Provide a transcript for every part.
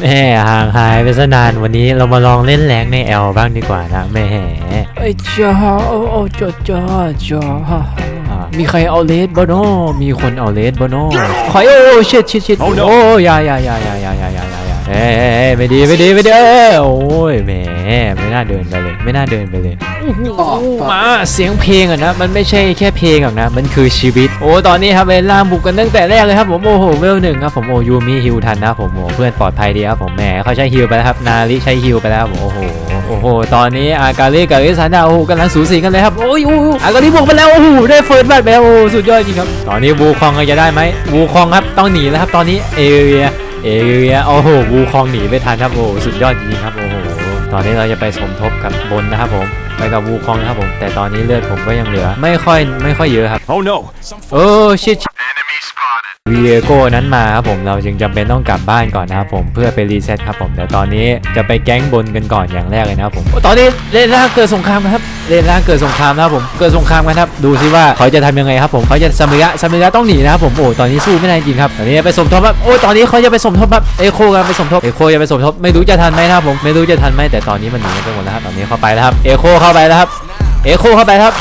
แม่ห่างหายไปซะนานวันนี้เรามาลองเล่นแรงในแอลบ้างดีกว่านะแม่ไอ้จ้าโอ้โอ้จอจอจ้มีใครเอาเลสบ้านอมีคนเอาเลสบ้านอคอยโอ้เช็ดเช็ดเช็ดโอ้ยายายายายายายา เอ้ยเอ้ยเอ้ยไม่ดีไม่ดีไม่ดีเอ้ยโอ้ยแหมไม่น่าเดินไปเลย ไม่น่าเดินไปเลยมาเสียงเพลงอะนะมันไม่ใช่แค่เพลงหรอกนะมันคือชีวิต โอ้ตอนนี้ครับเวลาบุกกันตั้งแต่แรกเลยครับผมโอ้โหเวลหนึ่งครับผมโอ้ยูมิฮิวทันนะผมโอ้เพื่อนปลอดภัยดีครับผมแหมเขาใช้ฮิวไปแล้วครับนาริใช้ฮิวไปแล้วครับผมโอ้โหโอ้โหตอนนี้อากาลิกับลิซันดาโอ้โหกำลังสูสีกันเลยครับโอ้ยโอ้โหอากาลิบุกไปแล้วโอ้โหได้เฟิร์สบัตไปแล้วโอ้โหสุดยอดจริงครับ ตอนนี้วูคองจะได้ไหมวูคองครับต้องหนีแล้วครับตอนนี้เอเรีย เอเรียโอ้โหวูคองหนีไม่ทันครับโอ้โหสุดยอดจริงๆครับโอ้โหตอนนี้เราจะไปสมทบกับบนนะครับผมไปกับวูคองนะครับผมแต่ตอนนี้เลือดผมก็ยังเหลือ ไม่ค่อยไม่ค่อยเยอะครับ Oh no โอ้ชิต วีเอโก้นั้นมาครับผมเราจึงจำเป็นต้องกลับบ้านก่อนนะครับผมเพื่อไปรีเซ็ตครับผมเดี๋ยวตอนนี้จะไปแก๊งบนกันก่อนอย่างแรกเลยนะครับผมโอ้ตอนนี้เลนล่างเกิดสงครามครับเลนล่างเกิดสงครามนะครับผมเกิดสงครามกันครับดูซิว่าเขาจะทำยังไงครับผมเขาจะซามิระซามิระต้องหนีนะครับผมโอ้ตอนนี้สู้ไม่ได้จริงครับตอนนี้ไปสมทบครับโอ้ตอนนี้เขาจะไปสมทบครับเอโคกันไปสมทบเอโคจะไปสมทบไม่รู้จะทันไหมนะครับผมไม่รู้จะทันไหมแต่ตอนนี้มันหนีไปหมดแล้วครับตอนนี้เข้าไปแล้วครับเอโคเข้าไปแล้วครับเอโคเข้าไปครับ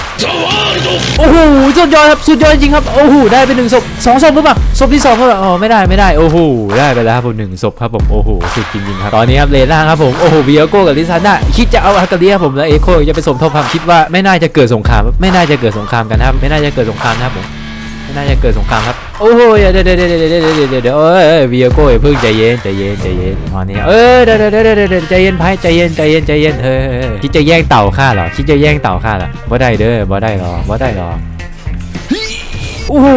โอ้โหสุดยอดครับสุดยอดจริงครับโอ้โหได้ไปหนึ่งศพสองศพหรือเปล่าศพที่สองก็แบบอ๋อไม่ได้ไม่ได้โอ้โหได้ไปแล้วครับผมหนึ่งศพครับผมโอ้โหสุดจริงๆครับตอนนี้ครับเลน่าครับผมโอ้โหเบียโก้กับลิซาน่าคิดจะเอาอากาเลียผมแล้วเอโคจะไปสมทบความคิดว่าไม่น่าจะเกิดสงคราม ไม่น่าจะเกิดสงครามกันนะครับไม่น่าจะเกิดสงครามนะครับผม น่าจะเกิดสงครามครับ โอ้โหเดี๋ยวเดี๋ยวเดี๋ยวเดี๋ยวเดี๋ยวเดี๋ยวเอ้ยวีโก้เพิ่งใจเย็นใจเย็นใจเย็นตอนนี้เอ้ยเดี๋ยวเดี๋ยวเดี๋ยวใจเย็นไพ่ใจเย็นใจเย็นใจเย็นเฮ้ยคิดจะแย่งเต่าข้าเหรอคิดจะแย่งเต่าข้าเหรอบ่ได้เด้อบ่ได้หรอบ่ได้หรอ โอ้โห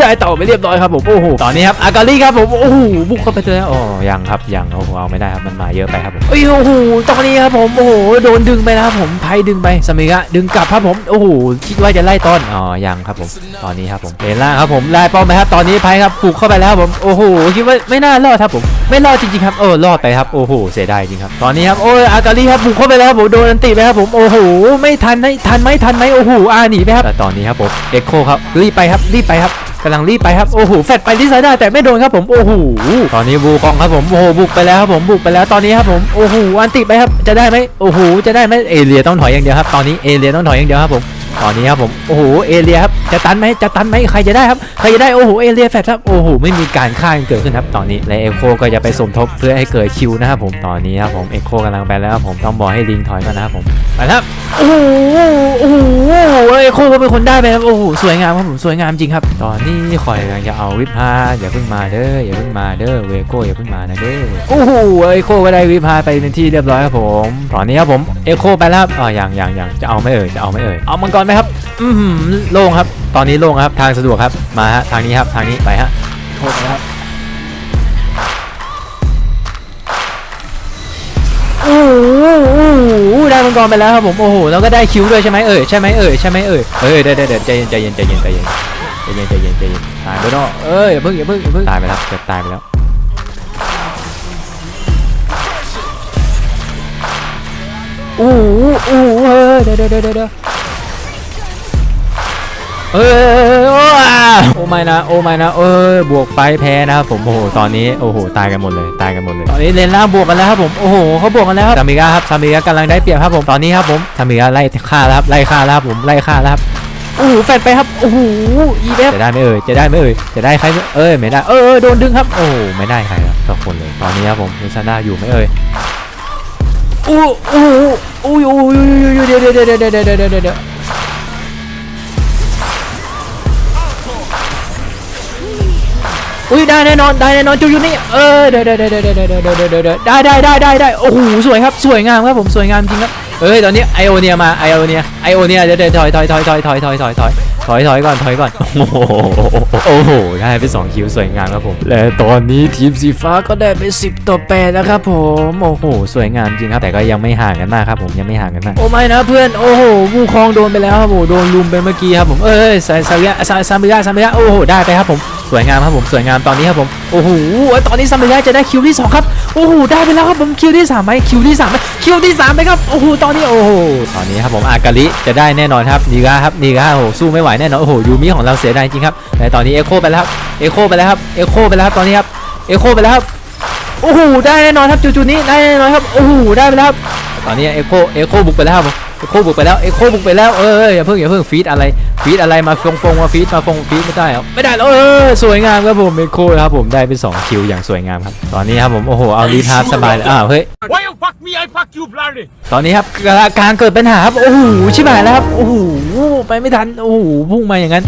ได้ต่อไปเรียบร้อยครับผมโอ้โหตอนนี้ครับอากาลีครับผมโอ้โหบุกเข้าไปเลยโอ้ยังครับยังโอ้โหเอาไม่ได้ครับมันมาเยอะไปครับผมเอ้ยโอ้โหตอนนี้ครับผมโอ้โหโดนดึงไปนะครับผมไพ่ดึงไปสมิงะดึงกลับครับผมโอ้โหคิดว่าจะไล่ต้นอ๋อยังครับผมตอนนี้ครับผมเลนล่างครับผมไล่ป้อมไปครับตอนนี้ไพ่ครับปลูกเข้าไปแล้วครับผมโอ้โหคิดว่าไม่น่ารอดครับผมไม่รอดจริงๆครับโอ้รอดไปครับโอ้โหเสียดายจริงครับตอนนี้ครับโอ้ยอากาลีครับปลูกเข้าไปแล้วครับผมโดนอันติไปครับผมโอ้โหไม่ทันไหมทันไหมทันไหมโอ้โหอาหนีไปครับแต่ตอนนี้ครับผมเอ็กโคครับรีบไปครับรีบไปครับกำลังรีบไปครับโอ้โหแฟดไปที่ซาด้าแต่ไม่โดนครับผมโอ้โหตอนนี้บูกองครับผมโอ้โหบุกไปแล้วครับผมบุกไปแล้วตอนนี้ครับผมโอ้โหอันติไปครับจะได้ไหมโอ้โหจะได้ไหมเอเลียต้องถอยอย่างเดียวครับตอนนี้เอเลียต้องถอยอย่างเดียวครับผม ตอนนี้ครับผมโอ้โหเอเลียครับจะตันไหมจะตันไหมใครจะได้ครับใครจะได้โอ้โหเอเลียแฟดครับโอ้โหไม่มีการฆ่ากันเกิดขึ้นครับตอนนี้และเอโคก็จะไปสมทบเพื่อให้เกิดคิวนะครับผมตอนนี้ครับผมเอโคกำลังไปแล้วครับผมต้องบอกให้ลิงถอยก่อนนะครับผมไปแล้วครับโอ้โหโอ้โหเอโคก็เป็นคนได้ไปครับโอ้โหสวยงามครับผมสวยงามจริงครับ ตอนนี้คอยกำลังจะเอาวิพาอย่าเพิ่งมาเด้ออย่าเพิ่งมาเด้อเวโก้อย่าเพิ่งมานะเด้อโอ้โหเอโคก็ได้วิพาไปเป็นที่เรียบร้อยครับผมตอนนี้ครับผมเอโคไปแล้วครับอ๋อยังอยังยังจะเอาไม่เอ่ยจะเอาไม่เอ่ยเอามังกรไหมครับ อือหือโล่งครับ ตอนนี้โล่งครับ ทางสะดวกครับ มาฮะ ทางนี้ครับ ทางนี้ไปฮะโทษนะครับโอ้โหโอ้โหได้มังกรไปแล้วครับผม โอ้โห แล้วก็ได้คิวด้วยใช่ไหมเอ่ย ใช่ไหมเอ่ย ใช่ไหมเอ่ยเอ้ยเดี๋ยวเดี๋ยวเดี๋ยวใจเย็นใจเย็นใจเย็นใจเย็นใจเย็นใจเย็นใจเย็นตายไปเนาะเอ้ยอย่าเพิ่งอย่าเพิ่งอย่าเพิ่งตายไปแล้วเกือบตายไปแล้วโอ้โหโอ้โหเฮ้ยเดี๋ยวเดี๋ยวเดี๋ยว เอ้ยโอ้อะโอ้ไม่นะโอ้ไม่นะเอ้ยบวกไปแพ้นะครับผมโอ้โหตอนนี้โอ้โหตายกันหมดเลยตายกันหมดเลยตอนนี้เลนล่างบวกกันแล้วครับผมโอ้โหเขาบวกกันแล้วครับซามิกาครับซามิกากำลังได้เปรียบครับผมตอนนี้ครับผมซามิกาไล่ฆ่าแล้วครับไล่ฆ่าแล้วครับผมไล่ฆ่าแล้วครับโอ้โหแฟดไปครับโอ้โหอีเอฟจะได้ไหมเอ่ยจะได้ไหมเอ่ยจะได้ใครเอ้ยไม่ได้เออเออโดนดึงครับโอ้โหไม่ได้ใครครับสักคนเลยตอนนี้ครับผมมิซาน่าอยู่ไหมเอ่ยโอ้โหโอ้โหโอ้โหเดี๋ อุ้ยได้แน่นอนได้แน่นอนจูยูนี่เออเดี๋ยวเดี๋ยวเดี๋ยวเดี๋ยวเดี๋ยวเดี๋ยวเดี๋ยวได้ได้ได้ได้ได้โอ้โหสวยครับสวยงามครับผมสวยงามจริงครับเอ้ยตอนนี้ไอโอเนียมาไอโอเนียไอโอเนียเดี๋ยวเดี๋ยวถอยถอยถอยถอยถอยถอยถอยถอยถอยถอยก่อนถอยก่อนโอ้โหโอ้โหได้ไปสองคิวสวยงามครับผมและตอนนี้ทีมสีฟ้าก็ได้ไป10ต่อ8แล้วครับผมโอ้โหสวยงามจริงครับแต่ก็ยังไม่ห่างกันมากครับผมยังไม่ห่างกันมากโอ้ไม่นะเพื่อนโอ้โหวูคองโดนไปแล้วครับผมโดนลุมไปเมื่อกี้ครับผมเอ้ยซาซาเยซาซามิยซามิยโอ้โหได้ไปครับผมสวยงามครับผมสวยงามตอนนี้ครับผมโอ้โหตอนนี้ซัมเบย่าจะได้คิวที่สองครับโอ้โหได้ไปแล้วครับผมคิวที่สามไหมคิวที่สามไหมคิวที่สามไหมครับโอ้โหตอนนี้โอ้โหตอนนี้ครับผมอากาลิจะได้แน่นอนครับนีกาครับนีกาโอ้โหสู้ไม่ไหวแน่นอนโอ้โหยูมิของเราเสียดายจริงครับแต่ตอนนี้เอโคไปแล้วครับเอโคไปแล้วครับเอโคไปแล้วครับตอนนี้ครับเอโคไปแล้วครับโอ้โหได้แน่นอนครับจุดๆนี้ได้แน่นอนครับโอ้โหได้ไปแล้วครับตอนนี้เอโคเอโคบุกไปแล้วครับเอ็กโคบุกไปแล้วเอ็กโคบุกไปแล้วเออเอออย่าเพิ่งอย่าเพิ่งฟีดอะไรฟีดอะไรมาฟงฟงมาฟีดมาฟงฟีดไม่ได้ครับไม่ได้แล้วเออสวยงามครับผมเอ็กโคครับผมได้เป็นสองคิวอย่างสวยงามครับตอนนี้ครับผมโอ้โหเอาลีทาร์สบายเลยอ้าวเฮ้ย Why you fuck me? I fuck you, bloody. ตอนนี้ครับกาการเกิดปัญหาครับโอ้โหชิบหายแล้วครับโอ้โหไปไม่ทันโอ้โหพุ่งมาอย่างนั้น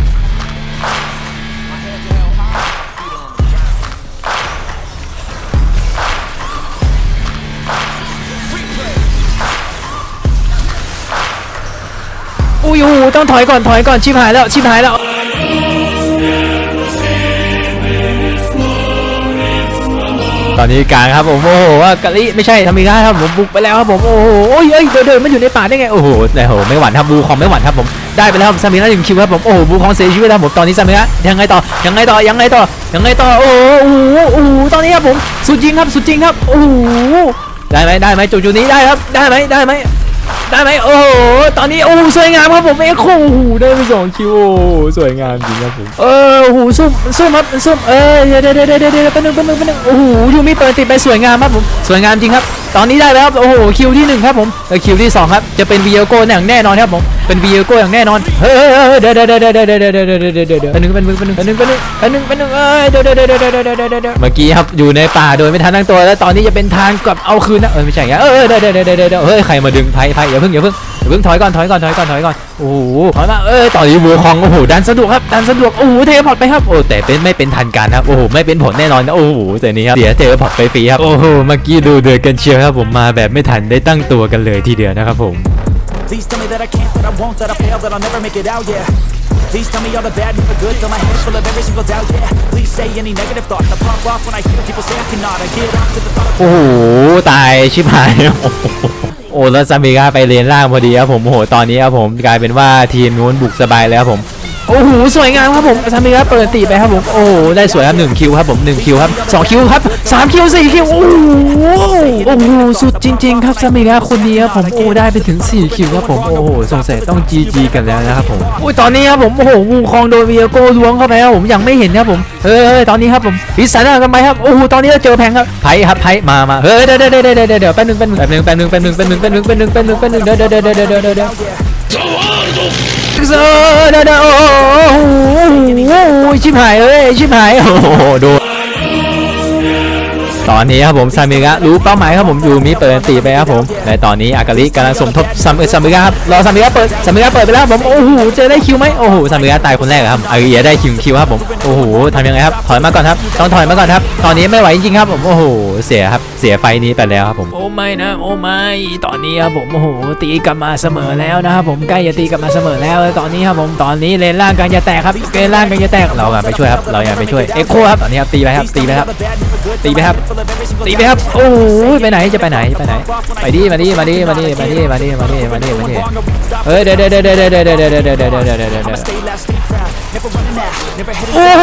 ต้องถอยก่อนถอยก่อนชิบหายแล้วชิบหายแล้วตอนนี้กลางครับผมโอ้โหว่ากะลิไม่ใช่ทามิก้ครับผมบุกไปแล้วครับผมโอ้โหโอ้ยเอ้ยเดินเดินมันอยู่ในป่าได้ไงโอ้โหแต่โหไม่หวั่นครับบูคองไม่หวั่นครับผมได้ไปแล้วครับซามิก้าหนึ่งคิวครับผมโอ้โหบูคองเสียชีวิตแล้วครับผมตอนนี้ซามิก้ายังไงต่อยังไงต่อยังไงต่อยังไงต่อโอ้โหโอ้โหโอ้โหตอนนี้ครับผมสุดจริงครับสุดจริงครับโอ้โหได้ไหมได้ไหมจุดจุดนี้ได้ครับได้ไหมได้ไหม ได้ไหมโอ้โหตอนนี้โอ้สวยงามครับผมเอ็กโคโอ้โหได้ไปสองคิวโอ้สวยงามจริงครับผมเออโอ้โหซุ่มซุ่มครับซุ่มเออเดี๋ยวเดี๋ยวเดี๋ยวเดี๋ยวเดี๋ยวแป๊บนึงแป๊บนึงแป๊บนึงโอ้โหยูมิเปิดติดไปสวยงามครับผมสวยงามจริงครับ ตอนนี้ได้แล้วครับโอ้โหคิวที่ 1 ครับผมแล้วคิวที่ 2 ครับ จะเป็นวีเอโก้อย่างแน่นอนครับผมเป็นวีเอโก้อย่างแน่นอนเฮ้ยเฮ้ยเฮ้ยเดี๋ยวเดี๋ยวเดี๋ยวเดี๋ยวเดี๋ยวเดี๋ยวเดี๋ยวเดี๋ยวเดี๋ยวเดี๋ยวเดี๋ยวแป๊บนึงเป๊บนึงเป๊บนึงเป๊บนึงเป๊บนึงเป๊บนึงเป๊บนึงเอ้ยเดี๋ยวเดี๋ยวเดี๋ยวเดี๋ยวเดี๋ยวเดี๋ยวเดี๋ยวเดี๋ยวเมื่อกี้ครับอยู่ในป่าโดยไม่ทันตั้งตัวแล้วตอนนี้จะเป็นทางกลับเอาคืนนะเออไม่ใช่เงี้ยเออเดี๋ยวเดี๋ยวเดี๋ยวเดี๋ยวเดี๋ยวเฮ้ยใครมาดึงไพ่ไพ่อย่าเพิ่งอย่าเพิ่ง เพิ่งถอยก่อนถอยก่อนถอยก่อนถอยก่อนโอ้โหถอยมาเอ้ยตอนนี้วูคองโอ้โหดันสะดวกครับดันสะดวกโอ้โหเทเลพอร์ตไปครับโอ้แต่เป็นไม่เป็นทันการครับโอ้โหไม่เป็นผลแน่นอนนะโอ้โหแต่นี้ครับเสียเทเลพอร์ตไปฟรีครับโอ้โหเมื่อกี้ดูเดือดกันเชียวครับผมมาแบบไม่ทันได้ตั้งตัวกันเลยทีเดียวนะครับผม Please tell me that I can't, that I won't, that I fail, that I'll never make it out, yeah. Please tell me all the bad, never good, fill my head full of every single doubt, yeah. Please say any negative thoughts, I pop off when I hear people say I cannot. I get off to the thought of โอ้โห ตายชิบหาย โอ้แล้วซามิก้าไปเลนล่างพอดีครับผมโอ้โหตอนนี้ครับผมกลายเป็นว่าทีมนู้นบุกสบายแล้วครับผม โอ้โหสวยงามครับผมซามิก้าเปิดตีไปครับผมโอ้ได้สวยครับหนึ่งคิวครับผมหนึ่งคิวครับสองคิวครับสามคิวสี่คิวโอ้โหโอ้โหสุดจริง ๆ ครับซามิก้าคนนี้ครับผมโอ้ได้ไปถึงสี่คิวครับผมโอ้โหสงสัยต้องจีจีกันแล้วนะครับผมโอ้ยตอนนี้ครับผมโอ้โหวูคองโดนเวียโก้ล้วงเข้าไปครับผมยังไม่เห็นครับผมเฮ้ยตอนนี้ครับผมพิสันกันไปครับโอ้โหตอนนี้เราเจอแพงครับไพ่ครับไพ่มามาเฮ้ยเดี๋ยวเดี๋ยวเดี๋ยวเดี๋ยวเดี๋ยวเดี๋ยวแป๊บนึงแป๊บนึงแป๊บนึงแป๊บนึงแป๊บนึงแป๊บนึงแป๊บนึงแป๊บนึงแป๊บนึงแป๊บนึงเดี๋ยวเดี๋ยวเดี๋ยวเดี๋ยวเดี๋ยว ชิบหายเอ้ยชิบหายโอ้โหดู ตอนนี้ครับผมซามิกะรู้เป้าหมายครับผมอยู่มีเปิดตีไปครับผมในตอนนี้อากาลิกำลังสมทบซามซามิกะครับรอซามิกะเปิดซามิกะเปิดไปแล้วครับผมโอ้โหเจอได้คิวไหมโอ้โหซามิกะตายคนแรกครับอากิยะได้คิวคิวครับผมโอ้โหทำยังไงครับถอยมาก่อนครับต้องถอยมาก่อนครับ ตอนนี้ไม่ไหวจริงครับผมโอ้โหเสียครับเสียไฟนี้ไปแล้วครับผมโอ้ไม่นะโอ้ไม่ตอนนี้ครับผมโอ้โหตีกลับมาเสมอแล้วนะครับผมใกล้จะตีกลับมาเสมอแล้วตอนนี้ครับผมตอนนี้เลนล่างกำลังจะแตกครับเลนล่างกำลังจะแตกเรากำลังไปช่วยครับเราอยากไปช่วยเอ็กโคครับตอนนี้ครับตีไปครับตีไปครับ ตีไปครับตีไปครับโอ้โหไปไหนจะไปไหนไปไหนไปดิมาดิมาดิมาดิมาดิมาดิมาดิมาดิมาดิเฮ้ยเดี๋ยวเดี๋ยวเดี๋ยวเดี๋ยวเดี๋ยวเดี๋ยวเดี๋ยวเดี๋ยวเดี๋ยวเดี๋ยวเดี๋ยวโอ้โห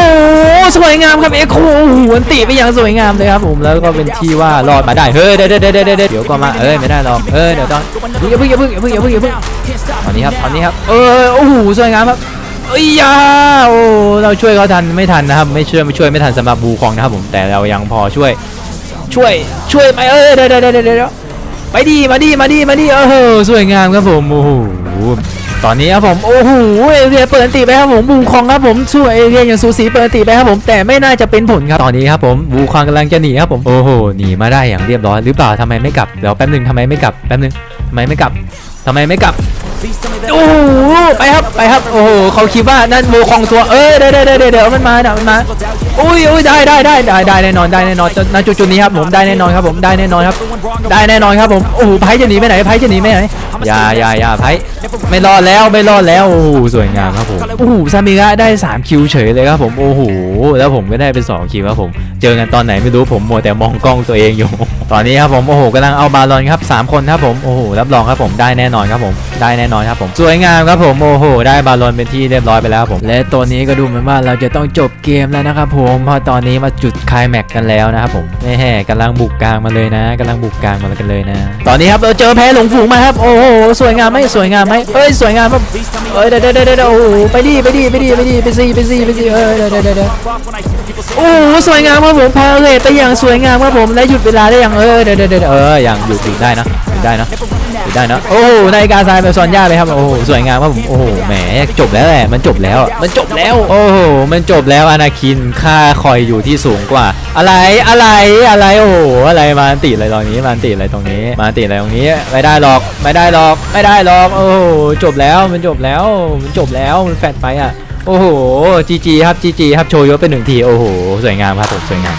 สวยงามครับเอ็กโคโอ้โหอันติไปอย่างสวยงามเลยครับผมแล้วก็เป็นที่ว่ารอดมาได้เฮ้ยเดี๋ยวเดี๋ยวเดี๋ยวเดี๋ยวก็มาเอ้ยไม่ได้หรอกเอ้ยเดี๋ยวตอนอย่าเพิ่งอย่าเพิ่งอย่าเพิ่งอย่าเพิ่งอย่าเพิ่งตอนนี้ครับตอนนี้ครับเออโอ้โหสวยงามครับ เอ้ยยาโอ้เราช่วยเขาทันไม่ทันนะครับ ไม่ช่วยไม่ช่วยไม่ทันสำหรับบูคองนะครับผมแต่เรายังพอช่วย ช่วยช่วยไปเออเดี๋ยเดี๋ยวเดี๋ยวเดี๋ยวไปดีมาดีมาดีมาดีเออสวยงามครับผมโอ้โหตอนนี้ครับผมโอ้โหเอเรียเปิดติไปครับผมบูคองครับผมช่วยเอเรียอย่างสูสีเปิดติไปครับผมแต่ไม่น่าจะเป็นผลครับตอนนี้ครับผมบูคองกำลังจะหนีครับผมโอ้โหหนีมาได้อย่างเรียบร้อยหรือเปล่าทำไมไม่กลับเดี๋ยวแป๊บนึงทำไมไม่กลับแป๊บนึงทำไมไม่กลับ ทำไมไม่กลับ Please tell me that โอ้โหไปครับไปครับโอ้โหเขาคิดว่านั่นโมคองตัวเอ้ยเดี๋ยวเดี๋ยวเดี๋ยวเดี๋ยวมันมาเดี๋ยวมันมาอุ้ยอุ้ยได้ได้ได้ได้ได้แน่นอนได้แน่นอนณจุดจุดนี้ครับผมได้แน่นอนครับผมได้แน่นอนครับ ได้แน่นอนครับผมโอ้โหไพ่จะหนีไปไหนไพ่จะหนีไปไหนอย่าอย่าอย่าไพ่ไม่รอดแล้วไม่รอดแล้วโอ้โหสวยงามครับผมโอ้โหซามิกะได้3คิวเฉยเลยครับผมโอ้โหแล้วผมก็ได้เป็น2คิวครับผมเจอกันตอนไหนไม่รู้ผมมัวแต่มองกล้องตัวเองอยู่ ตอนนี้ครับผมโอ้โหกำลังเอาบาลอนครับสามคนครับผมโอ้โหรับรองครับผมได้แน่นอนครับผมได้แน่นอนนอนครับผมสวยงามครับผมโอ้โหได้บาลอนเป็นที่เรียบร้อยไปแล้วครับผม และตัวนี้ก็ดูเหมือนว่าเราจะต้องจบเกมแล้วนะครับผมเพราะตอนนี้มาจุดไคลายแม็กซ์กันแล้วนะครับผมแม่แห่กำลังบุกกลางมาเลยนะกำลังบุกกลางมากันเลยนะ ตอนนี้ครับเราเจอแพ้หลงฝูงมาครับ โอ้โห สวยงามไหมสวยงามไหมเอ้ย สวยงามครับเอ้ยเดี๋ยวเดี๋ยวเดี๋ยวเดี๋ยวโอ้โห ไปดิ ไปดิ ไปดิ ไปดิ ไปซีไปซีไปซีเอ้ย เดี๋ยวเดี๋ยวเดี๋ยวโอ้โห สวยงามครับผมพาเลทไปอย่างสวยงามครับผม และหยุดเวลาได้อย่างเออเดี๋ยวเดี๋ยวเดี๋ยวเอออย่างหยุดหยุดได้นะหยุดได้นะ ได้นะโอ้โหนาฬิกาทรายแบบซอนย่าเลยครับโอ้โหสวยงามครับผมโอ้โหแหมจบแล้วแหละมันจบแล้วมันจบแล้ว โอ้โหมันจบแล้วอนาคินค่าคอยอยู่ที่สูงกว่า อะไรอะไรอะไรโอ้โหอะไรมาอันติอะไรตรงนี้มาอันติอะไรตรงนี้ มาอันติอะไรตรงนี้ไม่ได้หรอกไม่ได้หรอกไม่ได้หรอกโอ้โหจบแล้วมันจบแล้วมันจบแล้วมันแฟดไปอะโอ้โหจีจีครับจีจีครับโชว์ยศเป็นหนึ่งทีโอ้โหสวยงามครับผมสวยงาม